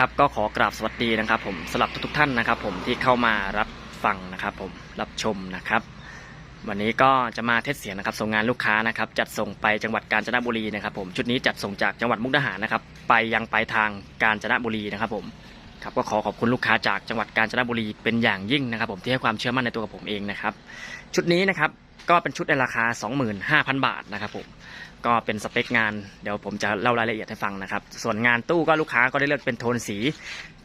ครับก็ขอกราบสวัสดีนะครับ ผมสำหรับทุกๆท่านนะครับ ผมที่เข้ามารับฟังนะครับ ผมรับชมนะครับ วันนี้ก็จะมาเทสเสียงนะครับ ส่งงานลูกค้านะครับ จัดส่งไปจังหวัดกาญจนบุรีนะครับ ผมชุดนี้จัดส่งจากจังหวัดมุกดาหารนะครับ ไปยังปลายทางกาญจนบุรีนะครับ ผมครับก็ขอขอบคุณลูกค้าจากจังหวัดกาญจนบุรีเป็นอย่างยิ่งนะครับ ผมที่ให้ความเชื่อมั่นในตัวกับผมเองนะครับ ชุดนี้นะครับก็เป็นชุดในราคา 25,000 บาทนะครับผม ก็เป็นสเปคงานเดี๋ยวผมจะเล่ารายละเอียดให้ฟังนะครับ ส่วนงานตู้ก็ลูกค้าก็ได้เลือกเป็นโทนสี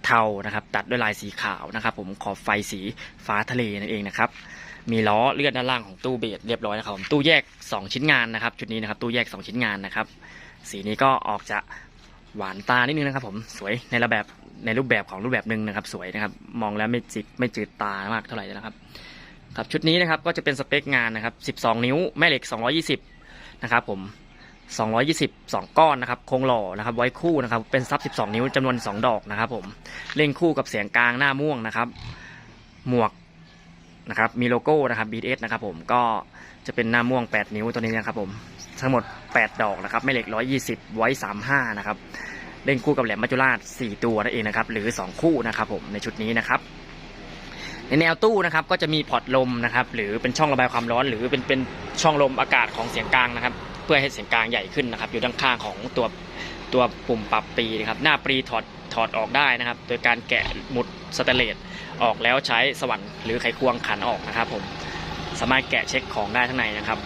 เทานะครับ ตัดด้วยลายสีขาวนะครับ ผมขอบไฟสีฟ้าทะเลนั่นเองนะครับ มีล้อเลื่อนด้านล่างของตู้เบสเรียบร้อยนะครับตู้แยก 2 ชิ้นงานนะครับ ชุดนี้นะครับตู้แยก 2 ชิ้นงานนะครับ สีนี้ก็ออกจะหวานตานิดนึงนะครับ ผมสวยในระแบบในรูปแบบของรูปแบบหนึ่งนะครับ สวยนะครับ มองแล้วไม่จิกไม่จืดตามากเท่าไหร่นะครับครับชุดนี้นะครับก็จะเป็นสเปคงานนะครับ 12 นิ้วแม่เหล็ก 220 นะครับผม 220 2ก้อนนะครับโครงหล่อนะครับไว้คู่นะครับเป็นซับ 12 นิ้วจำนวน 2 ดอกนะครับผมเล่นคู่กับเสียงกลางหน้าม่วงนะครับ หมวกนะครับมีโลโก้นะครับ BTS นะครับผมก็จะเป็นหน้าม่วง 8 นิ้วตัวนี้นะครับผมทั้งหมด 8 ดอกนะครับไม่เหล็ก 120 ไว้ 35 นะครับเล่นคู่กับแหลมมัจจุราช 4 ตัวนั่นเองนะครับหรือ 2 คู่นะครับผมในชุดนี้นะครับในแนวตู้นะครับก็จะมีพอร์ตลมนะครับหรือเป็นช่องระบายความร้อน หรือเป็นเป็นช่องลมอากาศของเสียงกลางนะครับ พื่อให้เสียงกลางใหญ่ขึ้นนะครับ อยู่ด้านข้างของตัวตัวปุ่มปรับปีนะครับหน้าปรีถอดถอดออกได้นะครับ โดยการแกะหมุดสเตเลสออกแล้วใช้สว่านหรือไขควงขันออกนะครับ ผมสามารถแกะเช็คของได้ข้างในนะครับ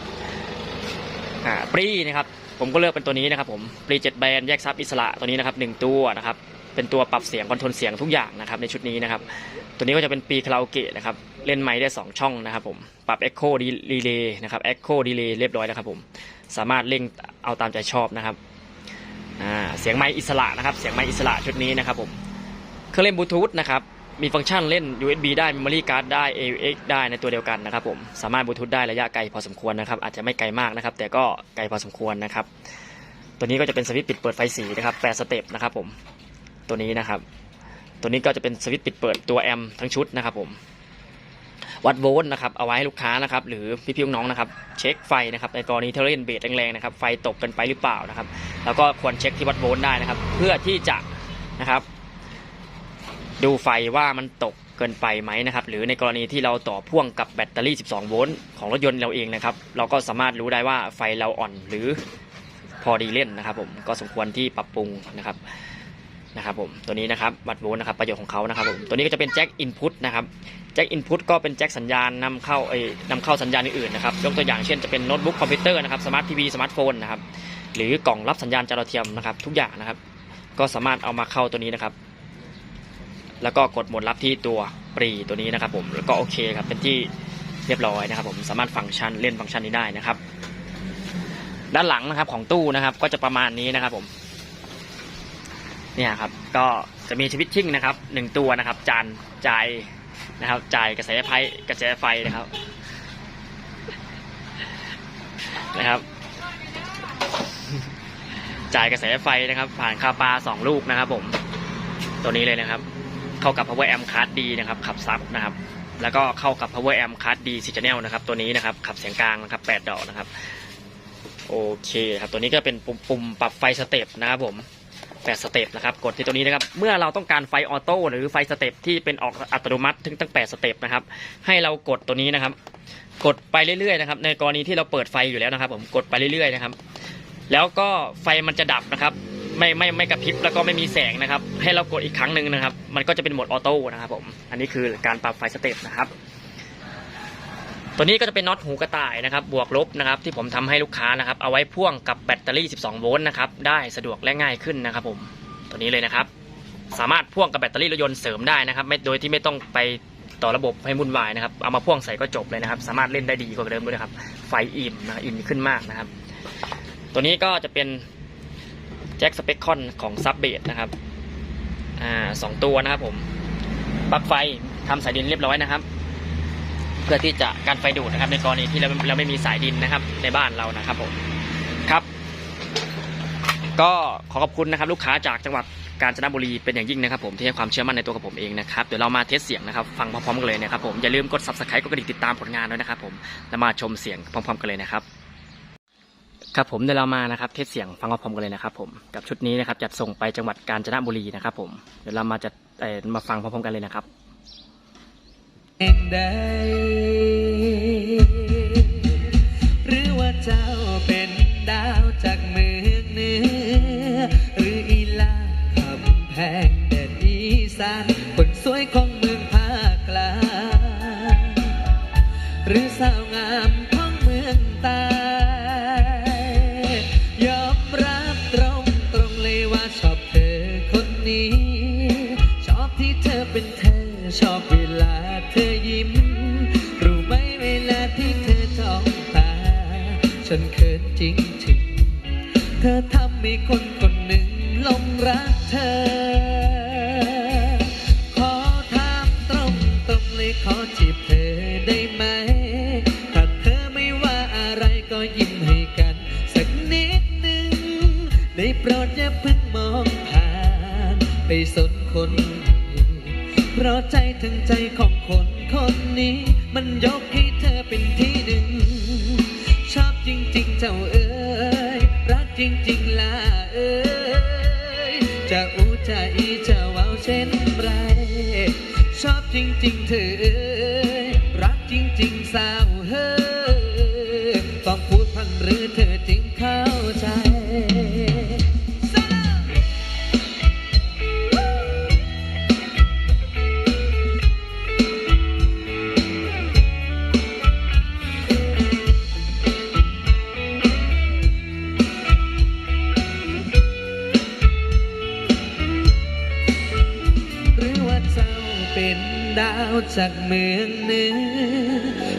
อ่าปรีนะครับผมก็เลือกเป็นตัวนี้นะครับผมปรีเจ็ดแบนแยกซับอิสระตัวนี้นะครับหนึ่งตัวนะครับ เป็นตัวปรับเสียงคอนโทรลเสียงทุกอย่างนะครับในชุดนี้นะครับ ตัวนี้ก็จะเป็นปีคาราโอเกะนะครับ เล่นไมค์ได้ 2 ช่องนะครับผมปรับ Echo Delay นะครับ Echo Delay เรียบร้อยแล้วครับผมสามารถเล่งเอาตามใจชอบนะครับเสียงไมค์อิสระนะครับ เสียงไมค์อิสระชุดนี้นะครับผมเครื่องเล่นบลูทูธนะครับมีฟังก์ชันเล่น USB ได้ Memory Card ได้ AUX ได้ในตัวเดียวกันนะครับผมสามารถบลูทูธได้ระยะไกลพอสมควรนะครับอาจจะไม่ไกลมากนะครับ แต่ก็ไกลพอสมควรนะครับ ตัวนี้ก็จะเป็นสวิตช์ปิดเปิดไฟสีนะครับ8สเต็ปนะครับผม ตัวนี้นะครับ ตัวนี้ก็จะเป็นสวิตช์ปิดเปิดตัวแอมทั้งชุดนะครับผมวัดโวลต์นะครับเอาไว้ให้ลูกค้านะครับหรือพี่ๆน้องๆนะครับเช็คไฟนะครับในกรณีที่เราเล่นเบสแรงๆนะครับไฟตกกินไปหรือเปล่านะครับ แล้วก็ควรเช็คที่วัดโวลต์ได้นะครับ เพื่อที่จะนะครับ ดูไฟว่ามันตกเกินไปไหมนะครับหรือในกรณีที่เราต่อพ่วงกับแบตเตอรี่ 12 โวลต์ของรถยนต์เราเองนะครับเราก็สามารถรู้ได้ว่าไฟเราอ่อนหรือพอดีเล่นนะครับ ผมก็สมควรที่ปรับปรุงนะครับ นะครับผมตัวนี้นะครับวัดโวลต์นะครับประโยชน์ของเขานะครับผมตัวนี้ก็จะเป็นแจ็คอินพุตนะครับแจ็คอินพุตก็เป็นแจ็คสัญญาณนำเข้าเอ้นำเข้าสัญญาณอื่นๆนะครับยกตัวอย่างเช่นจะเป็นโน้ตบุ๊กคอมพิวเตอร์นะครับสมาร์ททีวีสมาร์ทโฟนนะครับหรือกล่องรับสัญญาณจอดาเทียมนะครับ ทุกอย่างนะครับ ก็สามารถเอามาเข้าตัวนี้นะครับ แล้วก็กดหมดรับที่ตัวปรีตัวนี้นะครับ ผมแล้วก็โอเคครับเป็นที่เรียบร้อยนะครับ ผมสามารถฟังก์ชันเล่นฟังก์ชันนี้ได้นะครับ ด้านหลังนะครับของตู้นะครับก็จะประมาณนี้นะครับผม เนี่ยครับก็จะมีชวิตชิ่งนะครับหนึ่งตัวนะครับ จานจ่ายนะครับ จ่ายกระแสไฟกระแสไฟนะครับนะครับ จ่ายกระแสไฟนะครับ ผ่านคาปาสองลูกนะครับ ผม ตัวนี้เลยนะครับ เข้ากับ power amp card D นะครับ ขับซับนะครับ แล้วก็เข้ากับ power amp card D 4 channel นะครับ ตัวนี้นะครับ ขับเสียงกลางนะครับ8ดดอกนะครับ โอเคครับ ตัวนี้ก็เป็นปุ่มปุ่มปรับไฟสเต็ปนะครับผม แปดสเต็ปนะครับกดที่ตัวนี้นะครับเมื่อเราต้องการไฟออโต้หรือไฟสเต็ปที่เป็นออกอัตโนมัติถึงตั้งแปดสเต็ปนะครับให้เรากดตัวนี้นะครับ กดไปเรื่อยๆนะครับในกรณีที่เราเปิดไฟอยู่แล้วนะครับ ผมกดไปเรื่อยๆนะครับ แล้วก็ไฟมันจะดับนะครับ ไม่ไม่ไม่กระพริบแล้วก็ไม่มีแสงนะครับ ให้เรากดอีกครั้งหนึ่งนะครับ มันก็จะเป็นโหมดออโต้นะครับผมอันนี้คือการปรับไฟสเต็ปนะครับ ตัวนี้ก็จะเป็นน็อตหูกระต่ายนะครับบวกลบนะครับที่ผมทำให้ลูกค้านะครับเอาไว้พ่วงกับแบตเตอรี่ 12 โวลต์นะครับได้สะดวกและง่ายขึ้นนะครับผมตัวนี้เลยนะครับ สามารถพ่วงกับแบตเตอรี่รถยนต์เสริมได้นะครับไม่โดยที่ไม่ต้องไปต่อระบบให้วุ่นวายนะครับเอามาพ่วงใส่ก็จบเลยนะครับ สามารถเล่นได้ดีกว่าเดิมด้วยนะครับ ไฟอิ่มนะอิ่มขึ้นมากนะครับ ตัวนี้ก็จะเป็นแจ็คสเปคคอนของซับเบสนะครับอ่าสองตัวนะครับผมปลั๊กไฟทำสายดินเรียบร้อยนะครับ เพื่อที่จะการไฟดูดนะครับ ในกรณีที่เราเราไม่มีสายดินนะครับ ในบ้านเรานะครับผมครับ ก็ขอขอบคุณนะครับ ลูกค้าจากจังหวัดกาญจนบุรีเป็นอย่างยิ่งนะครับผมที่ให้ความเชื่อมั่นในตัวกับผมเองนะครับเดี๋ยวเรามาเทสเสียงนะครับฟังพร้อมๆกันเลยนะครับผมอย่าลืมกด subscribe กดกระดิ่งติดตามผลงานด้วยนะครับผมแล้วมาชมเสียงพร้อมๆกันเลยนะครับครับผมเดี๋ยวเรามานะครับเทสเสียงฟังพร้อมๆกันเลยนะครับผมกับชุดนี้นะครับจัดส่งไปจังหวัดกาญจนบุรีนะครับผมเดี๋ยวเรามาจัดมาฟังพร้อมๆกันเลยนะครับ งใดหรือว่าเจ้าเป็นดาวจากเมืองเหนือ หรืออีลาคำแพงแดนอีสานคนสวยของเมืองภาคกลางหรือสาวงามของเมืองใตายยอมรับตรงตรงเลยว่าชอบเธอคนนี้ ชอบที่เธอเป็นเธอชอบเวลา เธอยิ้ม รู้ไหมเวลาที่เธอจ้องตา ฉันเขินจริงจริงๆเธอทำให้คนคนหนึ่งลงรักเธอ ขอถามตรงตรงๆเลยขอจีบเธอได้ไหม ถ้าเธอไม่ว่าอะไรก็ยิ้มให้กัน สักนิดหนึ่งได้โปรดอย่าเพิ่งมองผ่าน ไปสนคน เพราะใจถึงใจของคนคนนี้ มันยกให้เธอเป็นที่หนึ่ง ชอบจริงๆเจ้าเอ๋ยรักจริงๆล่ะเอ๋ยจะอูจะอีจะเว้าเช่นไร ชอบจริงๆเธอเอ๋ยรักจริงๆสาว เป็นดาวจากเมืองเหนือ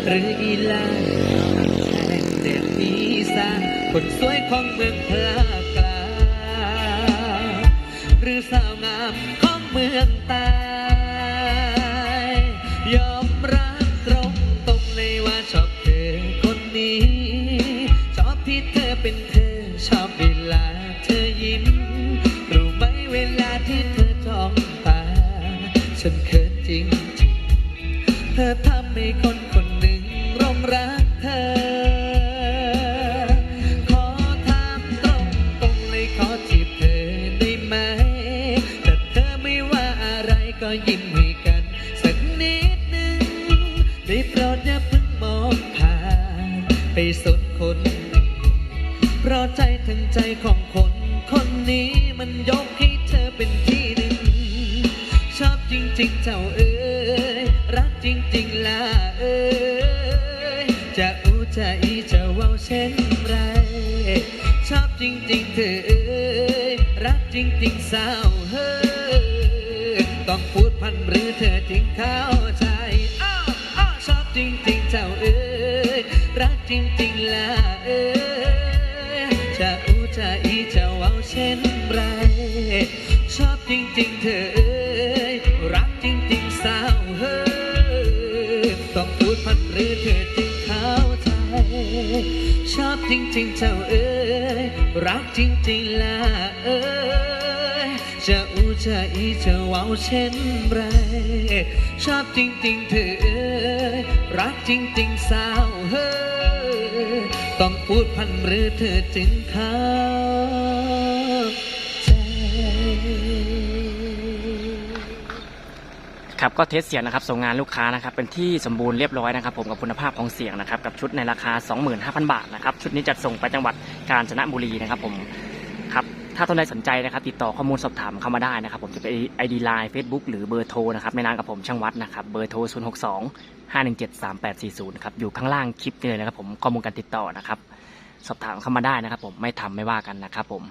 หรืออีลาแห่งเด็ดอีสานคนสวยของเมืองพลากลาหรือสาวงามของเมืองตา เธอทำให้คนคนหนึ่งหลงรักเธอ ขอถามตรงตรงเลยขอจีบเธอได้ไหม แต่เธอไม่ว่าอะไรก็ยิ้มให้กัน สักนิดหนึ่งได้โปรดอย่าเพิ่งมองผ่านไปสนคนอื่นเพราะใจถึงใจของคนคนนี้มันยกให้เธอเป็นที่หนึ่ง ชอบจริงๆเจ้าเอ๋ เช่นไรชอบจริงๆเธอเอ๋ยรักจริงๆสาวเฮ้ยต้องพูดพันหรือเธอจึงเข้าใจอ้าวอ้าวชอบจริงๆเจ้าเอ๋ยรักจริงๆล่ะเอ๋ยจะอูจะอีจะเว้าเช่นไรชอบจริงๆเธอ ริงๆเจ้าเอ๋ยรักจริงๆล่ะเอ๋ยจะอูจะอีจะว้าวเช่นไร ชอบจริงๆเธอเอ๋ยรักจริงๆสาวเฮ้ยต้องพูดพันหรือเธอจึงเข้า ครับก็เทสเสียงนะครับส่งงานลูกค้านะครับเป็นที่สมบูรณ์เรียบร้อยนะครับผมกับคุณภาพของเสียงนะครับกับชุดในราคา 25,000 บาทนะครับชุดนี้จัดส่งไปจังหวัดกาญจนบุรีนะครับผมครับถ้าท่านใดสนใจนะครับติดต่อข้อมูลสอบถามเข้ามาได้นะครับผมจะเป็น ID Line Facebook หรือเบอร์โทรนะครับในนามกับผมช่างวัดนะครับเบอร์โทร 062 517 3840ครับอยู่ข้างล่างคลิปนี้เลยนะครับผมข้อมูลการติดต่อนะครับสอบถามเข้ามาได้นะครับผมไม่ทำไม่ว่ากันนะครับผม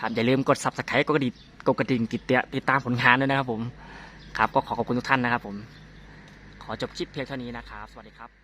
ครับอย่าลืมกด subscribe กดกระดิ่งกดกระดิ่งติดติดตามผลงานด้วยนะครับผม ครับก็ขอขอบคุณทุกท่านนะครับผม ขอจบคลิปเพียงเท่านี้นะครับ สวัสดีครับ